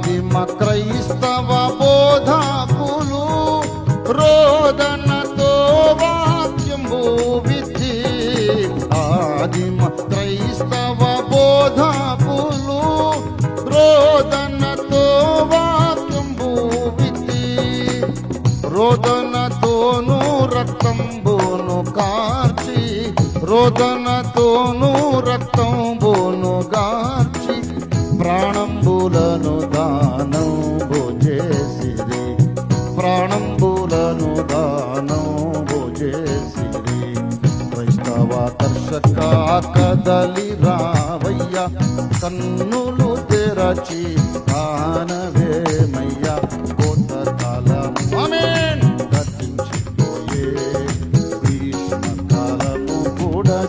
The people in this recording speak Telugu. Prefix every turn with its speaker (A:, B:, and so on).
A: ఆదిమ క్రైస్తవ బోధాకులు రోదనతో వాక్యంబు విధి. ఆదిమ క్రైస్తవ బోధాకులు రోదనతో వాక్యంబు విధి. రోదనతోను రక్తంబును కార్చి రోదనతోను రక్తంబును గార్చి ప్రాణంబులను దానంబు ఆకర్షక కదలి రావయ్య కన్నులు తెరచి ఆనవేమయ్య కోత కాలం గతించిపోయే భీష్మ కాలము కూడా